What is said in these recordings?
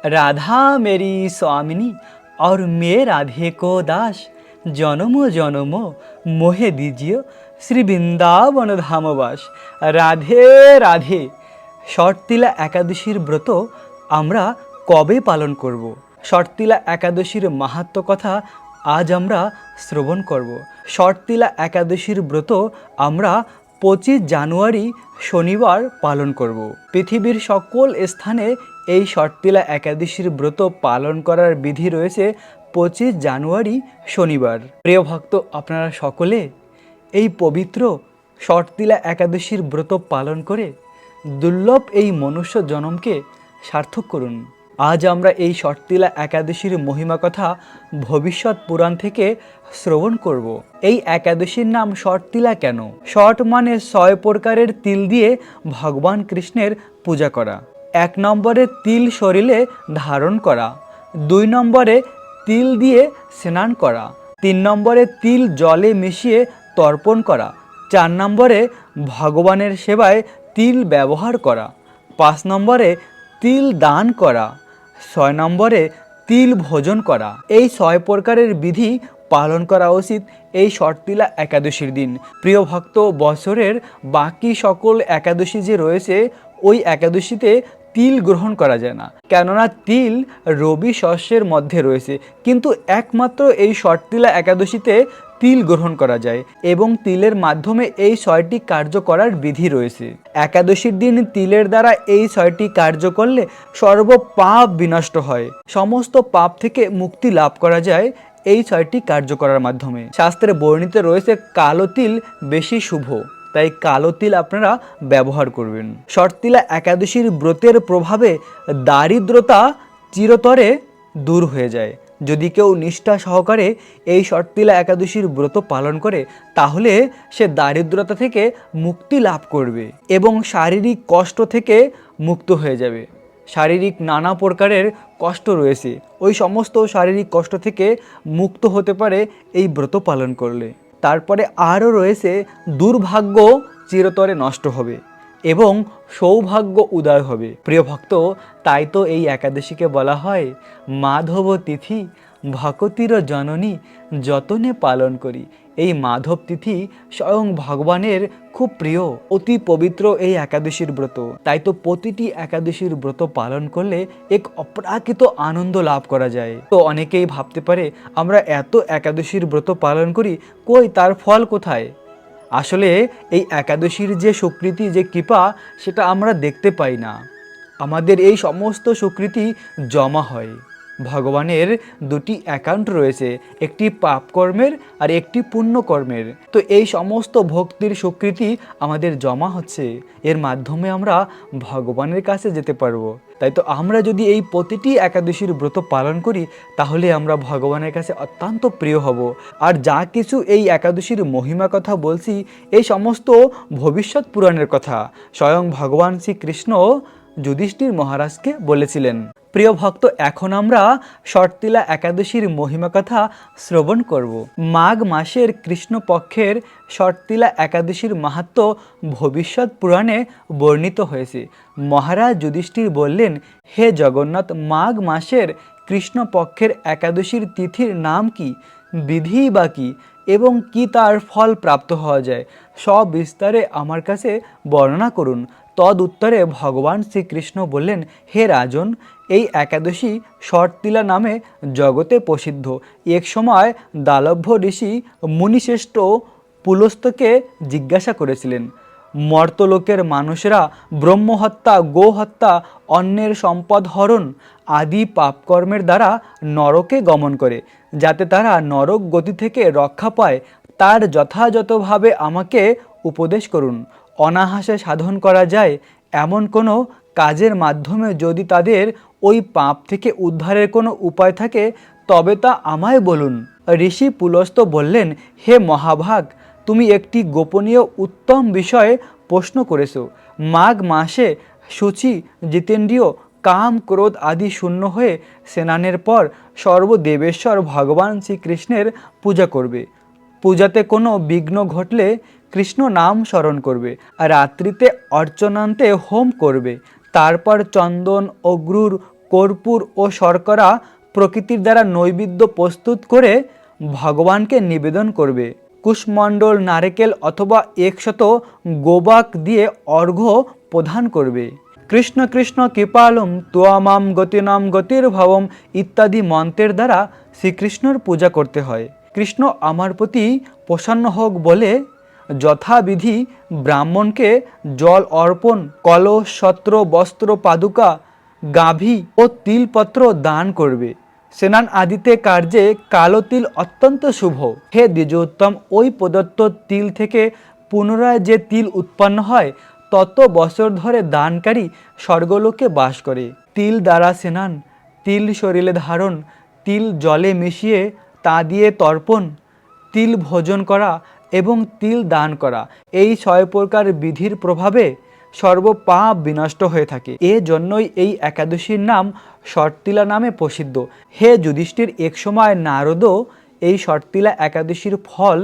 राधा मेरी स्वामिनी और मैं राधे को दास জনম জনম মোহে দিজিয় শ্রী বৃন্দাবন ধামবাস রাধে রাধে শর্তিলা একাদশীর ব্রত আমরা কবে পালন করব শর্তিলা একাদশীর মাহাত্ম কথা আজ আমরা শ্রবণ করব শর্তিলা একাদশীর ব্রত আমরা পঁচিশ জানুয়ারি শনিবার পালন করব। পৃথিবীর সকল স্থানে এই শর্তিলা একাদশীর ব্রত পালন করার বিধি রয়েছে পঁচিশ জানুয়ারি শনিবার। প্রিয় ভক্ত, আপনারা সকলে এই পবিত্র শর্তিলা একাদশীর ব্রত পালন করে দুর্লভ এই মনুষ্য জনমকে সার্থক করুন। আজ আমরা এই শর্তিলা একাদশীর মহিমা কথা ভবিষ্যৎ পুরাণ থেকে শ্রবণ করব। এই একাদশীর নাম শর্তিলা কেন? শর্ট মানে ছয় প্রকারের তিল দিয়ে ভগবান কৃষ্ণের পূজা করা। এক নম্বরে তিল শরীরে ধারণ করা। দুই নম্বরে তিল দিয়ে স্নান করা। তিন নম্বরে তিল জলে মিশিয়ে তর্পণ করা। চার নম্বরে ভগবানের সেবায় তিল ব্যবহার করা। পাঁচ নম্বরে তিল দান করা। ছয় নম্বরে তিল ভোজন করা। এই ছয় প্রকারের বিধি পালন করা উচিত এই শর্তিলা একাদশীর দিন। প্রিয় ভক্ত, বছরের বাকি সকল একাদশী যে রয়েছে, ওই একাদশীতে তিল গ্রহণ করা যায় না। কেননা তিল রবি শস্যের মধ্যে রয়েছে। কিন্তু একমাত্র এই শর্তিলা একাদশীতে তিল গ্রহণ করা যায় এবং তিলের মাধ্যমে এই ছয়টি কার্য করার বিধি রয়েছে। একাদশীর দিন তিলের দ্বারা এই ছয়টি কার্য করলে সর্ব পাপ বিনষ্ট হয়। সমস্ত পাপ থেকে মুক্তি লাভ করা যায় এই ছয়টি কার্য করার মাধ্যমে। শাস্ত্রে বর্ণিত রয়েছে, কালো তিল বেশি শুভ, তাই কালো তিল আপনারা ব্যবহার করবেন। শর্তিলা একাদশীর ব্রতের প্রভাবে দারিদ্রতা চিরতরে দূর হয়ে যায়। যদি কেউ নিষ্ঠা সহকারে এই শর্তিলা একাদশীর ব্রত পালন করে, তাহলে সে দারিদ্রতা থেকে মুক্তি লাভ করবে এবং শারীরিক কষ্ট থেকে মুক্ত হয়ে যাবে। শারীরিক নানা প্রকারের কষ্ট রয়েছে। ওই সমস্ত শারীরিক কষ্ট থেকে মুক্ত হতে পারে এই ব্রত পালন করলে। তারপরে আরও রয়েছে, দুর্ভাগ্য চিরতরে নষ্ট হবে। এবং সৌভাগ্য উদয় হবে। প্রিয় ভক্ত, তাই তো এই একাদশীকে বলা হয় মাধব তিথি ভকতির জননী যতনে পালন করি। এই মাধব তিথি স্বয়ং ভগবানের খুব প্রিয়, অতি পবিত্র এই একাদশীর ব্রত। তাই তো প্রতিটি একাদশীর ব্রত পালন করলে এক অপ্রাকৃত আনন্দ লাভ করা যায়। তো অনেকেই ভাবতে পারে, আমরা এত একাদশীর ব্রত পালন করি, কই তার ফল কোথায়? আসলে এই একাদশীর যে স্বীকৃতি যে কৃপা, সেটা আমরা দেখতে পাই না। আমাদের এই সমস্ত স্বীকৃতি জমা হয়। ভগবানের দুটি অ্যাকাউন্ট রয়েছে, একটি পাপ কর্মের আর একটি পুণ্য কর্মের তো এই সমস্ত ভক্তির স্বীকৃতি আমাদের জমা হচ্ছে। এর মাধ্যমে আমরা ভগবানের কাছে যেতে পারব। তাই তো আমরা যদি এই প্রতিটি একাদশীর ব্রত পালন করি, তাহলে আমরা ভগবানের কাছে অত্যন্ত প্রিয় হব। আর যা কিছু এই একাদশীর মহিমা কথা বলছি, এই সমস্ত ভবিষ্যৎ পুরাণের কথা। স্বয়ং ভগবান শ্রীকৃষ্ণ যুধিষ্ঠির মহারাজকে বলেছিলেন, প্রিয় ভক্ত, এখন আমরা শর্তিলা একাদশীর মহিমা কথা শ্রবণ করব। মাঘ মাসের কৃষ্ণপক্ষের শর্তিলা একাদশীর মাহাত্ম ভবিষ্যৎ পুরাণে বর্ণিত হয়েছে। মহারাজ যুধিষ্ঠির বললেন, হে জগন্নাথ, মাঘ মাসের কৃষ্ণপক্ষের একাদশীর তিথির নাম কি? বিধি বা কি? এবং কি তার ফল প্রাপ্ত হওয়া যায়? সব বিস্তারে আমার কাছে বর্ণনা করুন। তদ উত্তরে ভগবান শ্রীকৃষ্ণ বললেন, হে রাজন, এই একাদশী শর্তিলা নামে জগতে প্রসিদ্ধ। এক সময় দালভ্য ঋষি মুনিশ্রেষ্ঠ পুলস্তকে জিজ্ঞাসা করেছিলেন, মর্তলোকের মানুষরা ব্রহ্মহত্যা, গোহত্যা অন্যের সম্পদ হরণ আদি পাপকর্মের দ্বারা নরকে গমন করে, যাতে তারা নরক গতি থেকে রক্ষা পায়। তার যথাযথভাবে আমাকে উপদেশ করুন। অনাহাসে সাধন করা যায়, এমন কোনো কাজের মাধ্যমে যদি তাদের ওই পাপ থেকে উদ্ধারের কোনো উপায় থাকে, তবে তা আমায় বলুন। ঋষি পুলস্ত বললেন, হে মহাভাগ, তুমি একটি গোপনীয় উত্তম বিষয়ে প্রশ্ন করেছ। মাঘ মাসে সূচি, জিতেন্দ্রীয়, কাম, ক্রোধ আদি শূন্য হয়ে স্নানের পর সর্বদেবেশ্বর ভগবান শ্রীকৃষ্ণের পূজা করবে। পূজাতে কোনো বিঘ্ন ঘটলে কৃষ্ণ নাম স্মরণ করবে আর রাত্রিতে অর্চনান্তে হোম করবে। তারপর চন্দন, অগ্রুর, কর্পূর ও শর্করা প্রকৃতির দ্বারা নৈবেদ্য প্রস্তুত করে ভগবানকে নিবেদন করবে। কুশমণ্ডল, নারকেল অথবা একশত গোবাক দিয়ে অর্ঘ্য প্রদান করবে। কৃষ্ণ কৃষ্ণ কৃপালম, তোয়ামাম গতিনাম গতির্ভবম ইত্যাদি মন্ত্রের দ্বারা শ্রীকৃষ্ণর পূজা করতে হয়। কৃষ্ণ আমার প্রতি প্রসন্ন হোক বলে যথাবিধি ব্রাহ্মণকে জল অর্পণ কলস সত্র, বস্ত্র, পাদুকা, গাভী ও তিলপত্র দান করবে। সেনান আদিতে কার্যে কালো তিল অত্যন্ত শুভ। হে দ্বিজোত্তম, ওই প্রদত্ত তিল থেকে পুনরায় যে তিল উৎপন্ন হয়, তত বছর ধরে দানকারী স্বর্গলোকে বাস করে। তিল দ্বারা সেনান, তিল শরীরে ধারণ, তিল জলে মিশিয়ে তা দিয়ে তর্পণ, তিল ভোজন করা এবং তিল দান করা। এই ছয় প্রকার বিধির প্রভাবে সর্বপাপ বিনষ্ট হয়ে থাকে। এ জন্যই এই একাদশীর নাম শর্তিলা নামে প্রসিদ্ধ। হে যুধিষ্ঠির একসময় নারদও এই শর্তিলা একাদশীর ফল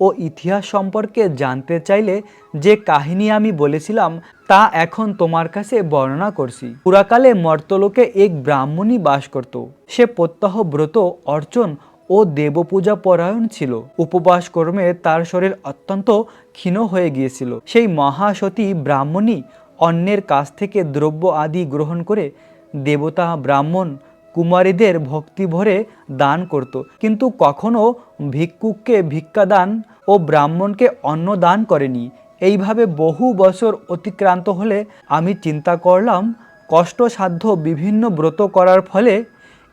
ও ইতিহাস সম্পর্কে জানতে চাইলে যে কাহিনী আমি বলেছিলাম, তা এখন তোমার কাছে বর্ণনা করছি। পুরাকালে মর্তলোকে এক ব্রাহ্মণী বাস করত। সে প্রত্যহ ব্রত অর্চন ও দেবপূজা পরায়ণ ছিল। উপবাস কর্মে তার শরীর অত্যন্ত ক্ষীণ হয়ে গিয়েছিল। সেই মহাসতী ব্রাহ্মণী অন্যের কাছ থেকে দ্রব্য আদি গ্রহণ করে দেবতা, ব্রাহ্মণ, কুমারীদের ভক্তি ভরে দান করত। কিন্তু কখনো ভিক্ষুককে ভিক্ষাদান ও ব্রাহ্মণকে অন্ন দান করেনি। এইভাবে বহু বছর অতিক্রান্ত হলে আমি চিন্তা করলাম, কষ্টসাধ্য বিভিন্ন ব্রত করার ফলে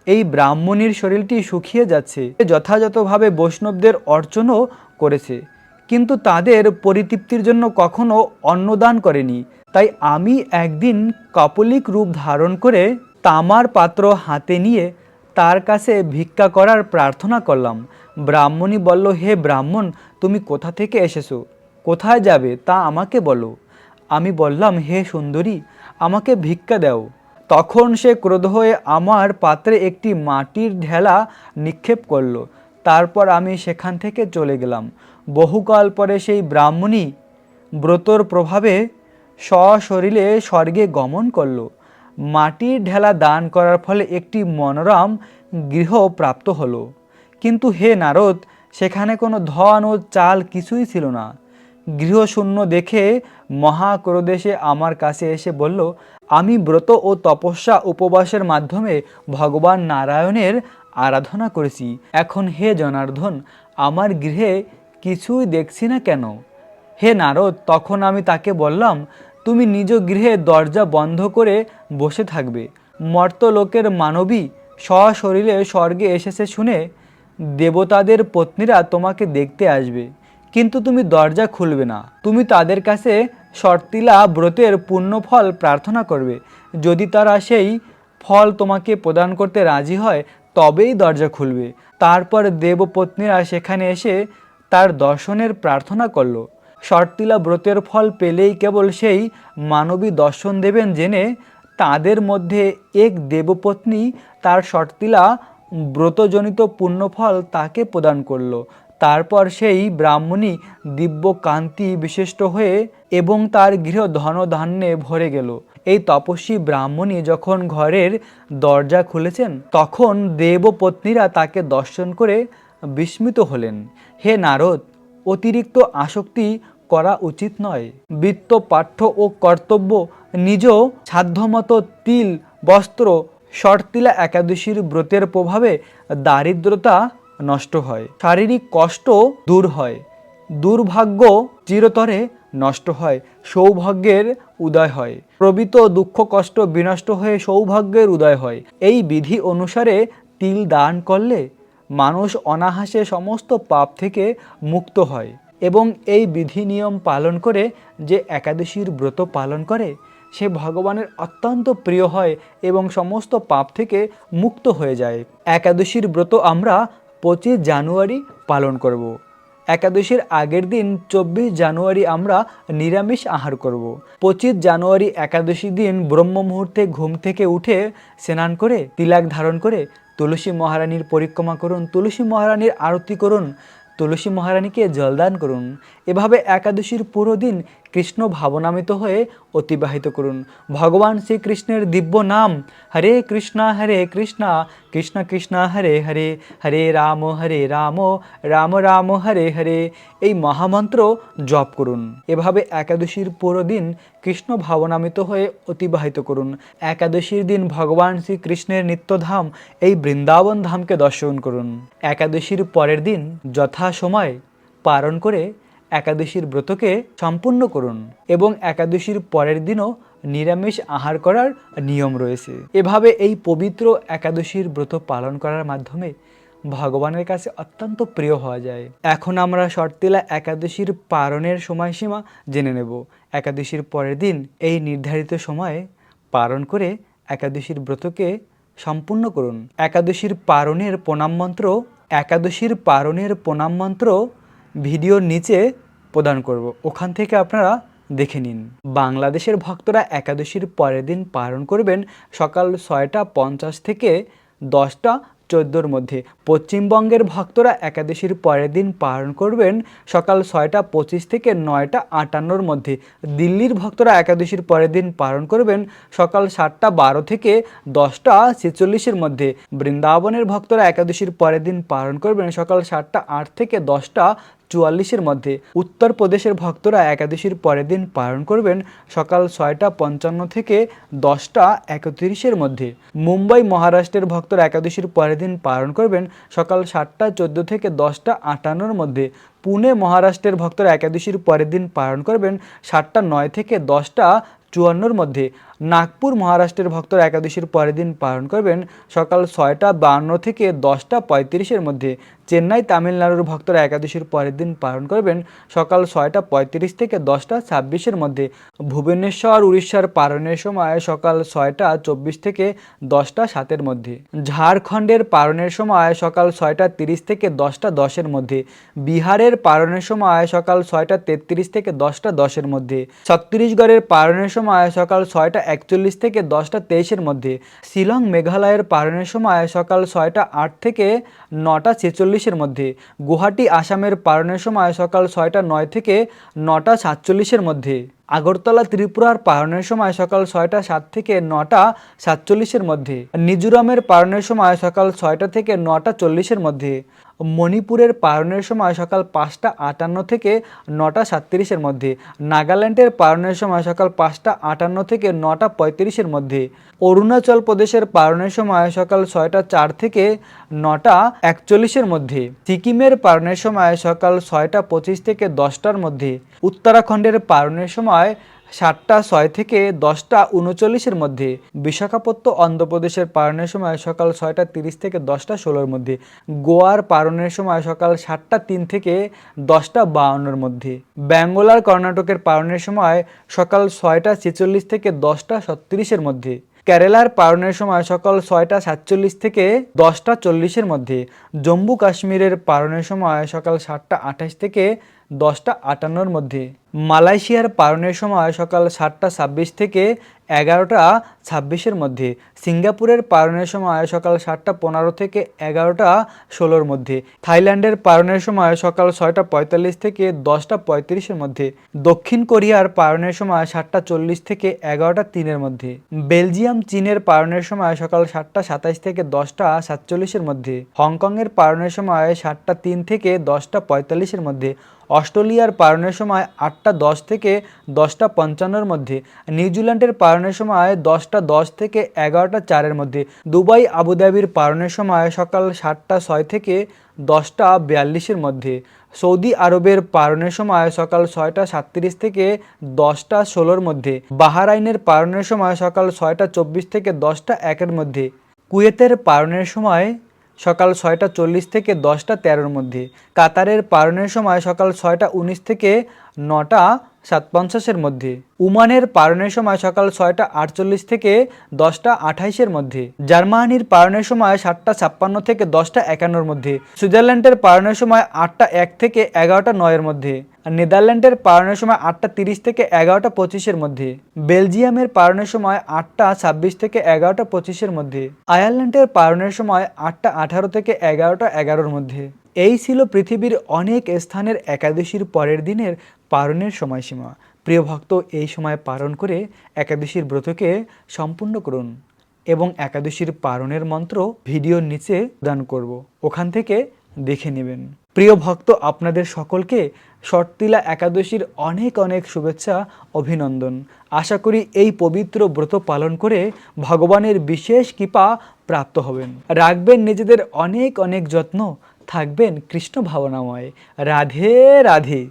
এই ব্রাহ্মণীর শরীরটি শুকিয়ে যাচ্ছে। যথাযথভাবে বৈষ্ণবদের অর্চনও করেছে। কিন্তু তাদের পরিতৃপ্তির জন্য কখনো অন্নদান করেনি। তাই আমি একদিন কাপলিক রূপ ধারণ করে তামার পাত্র হাতে নিয়ে তার কাছে ভিক্ষা করার প্রার্থনা করলাম। ব্রাহ্মণী বলল, হে ব্রাহ্মণ, তুমি কোথা থেকে এসেছ? কোথায় যাবে তা আমাকে বলো। আমি বললাম, হে সুন্দরী, আমাকে ভিক্ষা দাও। তখন সে ক্রোধ হয়ে আমার পাত্রে একটি মাটির ঢেলা নিক্ষেপ করল। তারপর আমি সেখান থেকে চলে গেলাম। বহুকাল পরে সেই ব্রাহ্মণী ব্রতর প্রভাবে সশরীরে স্বর্গে গমন করল। মাটির ঢেলা দান করার ফলে একটি মনোরম গৃহ প্রাপ্ত হলো। কিন্তু হে নারদ, সেখানে কোনো ধন ও চাল কিছুই ছিল না। গৃহশূন্য দেখে মহাক্রোদেশে আমার কাছে এসে বলল, আমি ব্রত ও তপস্যা উপবাসের মাধ্যমে ভগবান নারায়ণের আরাধনা করেছি। এখন হে জনার্দন, আমার গৃহে কিছুই দেখছি না কেন? হে নারদ, তখন আমি তাকে বললাম, তুমি নিজ গৃহে দরজা বন্ধ করে বসে থাকবে। মর্তলোকের মানবী সশরীরে স্বর্গে এসেছে শুনে দেবতাদের পত্নীরা তোমাকে দেখতে আসবে। কিন্তু তুমি দরজা খুলবে না। তুমি তাদের কাছে শর্তিলা ব্রতের পুণ্যফল প্রার্থনা করবে। যদি তারা সেই ফল তোমাকে প্রদান করতে রাজি হয়, তবেই দরজা খুলবে। তারপর দেবপত্নীরা সেখানে এসে তার দর্শনের প্রার্থনা করল। শর্তিলা ব্রতের ফল পেলেই কেবল সেই মানবী দর্শন দেবেন জেনে তাদের মধ্যে এক দেবপত্নী তার শর্তিলা ব্রতজনিত পুণ্যফল তাকে প্রদান করল। তারপর সেই ব্রাহ্মণী দিব্য কান্তি বিশিষ্ট হয়ে এবং তার গৃহ ধন ধান্যে ভরে গেল। এই তপস্বী ব্রাহ্মণী যখন ঘরের দরজা খুলেছেন, তখন দেবপত্নীরা তাকে দর্শন করে বিস্মিত হলেন। হে নারদ, অতিরিক্ত আসক্তি করা উচিত নয়। বৃত্ত পাঠ্য ও কর্তব্য, নিজ সাধ্যমতো তিল, বস্ত্র, শর্তিলা একাদশীর ব্রতের প্রভাবে দারিদ্রতা নষ্ট হয়। শারীরিক কষ্ট দূর হয়। দুর্ভাগ্য চিরতরে নষ্ট হয়। সৌভাগ্যের উদয় হয়। প্রবৃত দুঃখ, কষ্ট, বিনষ্ট হয়ে সৌভাগ্যের উদয় হয়। এই বিধি অনুসারে তিল দান করলে মানুষ অনাহাসে সমস্ত পাপ থেকে মুক্ত হয় এবং এই বিধি নিয়ম পালন করে যে একাদশীর ব্রত পালন করে, সে ভগবানের অত্যন্ত প্রিয় হয় এবং সমস্ত পাপ থেকে মুক্ত হয়ে যায়। একাদশীর ব্রত আমরা পঁচিশ জানুয়ারি পালন করব। একাদশীর আগের দিন চব্বিশ জানুয়ারি আমরা নিরামিষ আহার করব। পঁচিশ জানুয়ারি একাদশী দিন ব্রহ্ম মুহূর্তে ঘুম থেকে উঠে স্নান করে তিলাক ধারণ করে তুলসী মহারানীর পরিক্রমা করুন, তুলসী মহারানীর আরতি করুন, তুলসী মহারানীকে জলদান করুন এভাবে একাদশীর পুরো দিন কৃষ্ণ ভাবনামিত হয়ে অতিবাহিত করুন। ভগবান শ্রীকৃষ্ণের দিব্য নাম, হরে কৃষ্ণা হরে কৃষ্ণা, কৃষ্ণ কৃষ্ণ, হরে হরে হরে রাম হরে রাম রাম রাম, হরে হরে। এই মহামন্ত্র জপ করুন। এভাবে একাদশীর পুরো দিন কৃষ্ণ ভাবনামিত হয়ে অতিবাহিত করুন। একাদশীর দিন ভগবান শ্রীকৃষ্ণের নিত্যধাম, এই বৃন্দাবন ধামকে দর্শন করুন। একাদশীর পরের দিন যথাসময় পালন করে একাদশীর ব্রতকে সম্পূর্ণ করুন এবং একাদশীর পরের দিনও নিরামিষ আহার করার নিয়ম রয়েছে। এভাবে এই পবিত্র একাদশীর ব্রত পালন করার মাধ্যমে ভগবানের কাছে অত্যন্ত প্রিয় হওয়া যায়। এখন আমরা শর্তিলা একাদশীর পালনের সময়সীমা জেনে নেব। একাদশীর পরের দিন এই নির্ধারিত সময়ে পালন করে একাদশীর ব্রতকে সম্পূর্ণ করুন। একাদশীর পারণের প্রণাম মন্ত্র, একাদশীর পারণের প্রণাম মন্ত্র ভিডিওর নিচে প্রদান করব। ওখান থেকে আপনারা দেখে নিন। বাংলাদেশের ভক্তরা একাদশীর পরের দিন পালন করবেন সকাল ছয়টা পঞ্চাশ থেকে দশটা চোদ্দোর মধ্যে। পশ্চিমবঙ্গের ভক্তরা একাদশীর পরের দিন পালন করবেন সকাল ছয়টা পঁচিশ থেকে নয়টা আটান্নর মধ্যে। দিল্লির ভক্তরা একাদশীর পরের দিন পালন করবেন সকাল সাতটা বারো থেকে দশটা ছেচল্লিশের মধ্যে। বৃন্দাবনের ভক্তরা একাদশীর পরের দিন পালন করবেন সকাল সাতটা আট থেকে দশটা চুয়াল্লিশের মধ্যে। উত্তরপ্রদেশের ভক্তরা একাদশীর পরের দিন পালন করবেন সকাল ছয়টা পঞ্চান্ন থেকে দশটা একত্রিশের মধ্যে। মুম্বাই মহারাষ্ট্রের ভক্তরা একাদশীর পরের দিন পালন করবেন সকাল সাতটা চোদ্দ থেকে দশটা আটান্নর মধ্যে। পুনে মহারাষ্ট্রের ভক্তরা একাদশীর পরের দিন পালন করবেন সাতটা নয় থেকে দশটা চুয়ান্নর মধ্যে। নাগপুর মহারাষ্ট্রের ভক্তরা একাদশীর পরের দিন পালন করবেন সকাল ছয়টা বান্ন থেকে দশটা পঁয়ত্রিশের মধ্যে। চেন্নাই তামিলনাড়ুর ভক্তরা একাদশীর পরের দিন পালন করবেন সকাল ছয়টা পঁয়ত্রিশ থেকে দশটা ছাব্বিশের মধ্যে। ভুবনেশ্বর, উড়িষ্যার পালনের সময় সকাল ছয়টা চব্বিশ থেকে দশটা সাতের মধ্যে। ঝাড়খণ্ডের পালনের সময় সকাল ছয়টা তিরিশ থেকে দশটা দশের মধ্যে। বিহারের পালনের সময় সকাল ছয়টা তেত্রিশ থেকে দশটা দশের মধ্যে। ছত্তিশগড়ের পালনের সময় সকাল ছয়টা একচল্লিশ থেকে দশটা তেইশের মধ্যে। শিলং, মেঘালয়ের পালনের সময় সকাল ছয়টা আট থেকে নটা ছেচল্লিশের মধ্যে। গুয়াহাটি, আসামের পারণের সময় সকাল ছয়টা নয় থেকে নটা সাতচল্লিশের মধ্যে। আগরতলা, ত্রিপুরার পারণের সময় সকাল ছয়টা সাত থেকে নটা সাতচল্লিশের মধ্যে। মিজোরামের পারণের সময় সকাল ছয়টা থেকে নটা চল্লিশের মধ্যে। মণিপুরের পালনের সময় সকাল পাঁচটা আটান্ন থেকে নটা সাতত্রিশের মধ্যে, নাগাল্যান্ডের পালনের সময় সকাল পাঁচটা আটান্ন থেকে নটা পঁয়ত্রিশের মধ্যে, অরুণাচল প্রদেশের পালনের সময় সকাল ছয়টা চার থেকে নটা একচল্লিশের মধ্যে, সিকিমের পালনের সময় সকাল ছয়টা পঁচিশ থেকে দশটার মধ্যে, উত্তরাখণ্ডের পালনের সময় সাতটা, ছয় থেকে দশটা উনচল্লিশের মধ্যে। বিশাখাপত্ত, অন্ধ্রপ্রদেশের পালনের সময় সকাল ছয়টা তিরিশ থেকে দশটা ষোলোর মধ্যে। গোয়ার পালনের সময় সকাল সাতটা তিন থেকে দশটা বাউন্নর মধ্যে। ব্যাঙ্গোলার কর্ণাটকের পালনের সময় সকাল ছয়টা ছেচল্লিশ থেকে দশটা ছত্রিশের মধ্যে। কেরালার পালনের সময় সকাল ছয়টা সাতচল্লিশ থেকে দশটা চল্লিশের মধ্যে। জম্মু কাশ্মীরের পালনের সময় সকাল সাতটা আঠাশ থেকে দশটা আটান্নর মধ্যে। মালয়েশিয়ার পালনের সময় সকাল সাতটা ছাব্বিশ থেকে এগারোটা ছাব্বিশের মধ্যে। সিঙ্গাপুরের পালনের সময় সকাল সাতটা পনেরো থেকে এগারোটা ষোলোর মধ্যে। থাইল্যান্ডের পালনের সময় সকাল ছয়টা পঁয়তাল্লিশ থেকে দশটা পঁয়ত্রিশের মধ্যে। দক্ষিণ কোরিয়ার পালনের সময় সাতটা চল্লিশ থেকে এগারোটা তিনের মধ্যে। বেলজিয়াম, চীনের পালনের সময় সকাল সাতটা সাতাইশ থেকে দশটা সাতচল্লিশের মধ্যে। হংকংয়ের পালনের সময় সাতটা তিন থেকে দশটা পঁয়তাল্লিশের মধ্যে। অস্ট্রেলিয়ার পালনের সময় আটটা দশ থেকে দশটা পঞ্চান্নর মধ্যে, নিউজিল্যান্ডের পালনের সময় দশটা দশ থেকে এগারোটা চারের মধ্যে, দুবাই আবুধাবির পালনের সময় সকাল সাতটা ছয় থেকে দশটা বিয়াল্লিশের মধ্যে, সৌদি আরবের পালনের সময় সকাল ছয়টা সাতত্রিশ থেকে দশটা ষোলোর মধ্যে, বাহারাইনের পালনের সময় সকাল ছয়টা চব্বিশ থেকে দশটা একের মধ্যে, কুয়েতের পালনের সময় সকাল ছয়টা চল্লিশ থেকে দশটা তেরোর মধ্যে। কাতারের পালনের সময় সকাল ছয়টা উনিশ থেকে নটা সাত পঞ্চাশের মধ্যে। উমানের পালনের সময় সকাল ছয়টা আটচল্লিশ থেকে দশটা আঠাইশের মধ্যে। জার্মানির পালনের সময় সাতটা ছাপ্পান্ন থেকে দশটা একান্নর মধ্যে। সুইজারল্যান্ডের পালনের সময় আটটা এক থেকে এগারোটা নয়ের মধ্যে। নেদারল্যান্ডের পালনের সময় আটটা তিরিশ থেকে এগারোটা পঁচিশের মধ্যে। বেলজিয়ামের পালনের সময় আটটা ছাব্বিশ থেকে এগারোটা পঁচিশের মধ্যে। আয়ারল্যান্ডের পালনের সময় আটটা আঠারো থেকে এগারোটা এগারোর মধ্যে। এই ছিল পৃথিবীর অনেক স্থানের একাদশীর পরের দিনের পারণের সময়সীমা। প্রিয় ভক্ত, এই সময় পালন করে একাদশীর ব্রতকে সম্পূর্ণ করুন এবং একাদশীর পারণের মন্ত্র ভিডিওর নিচে দান করব। ওখান থেকে দেখে নেবেন। প্রিয় ভক্ত, আপনাদের সকলকে শর্তিলা একাদশীর অনেক অনেক শুভেচ্ছা, অভিনন্দন। আশা করি এই পবিত্র ব্রত পালন করে ভগবানের বিশেষ কৃপা প্রাপ্ত হবেন। রাখবেন নিজেদের অনেক অনেক যত্ন, থাকবেন কৃষ্ণ ভাবনাময়। রাধে রাধে।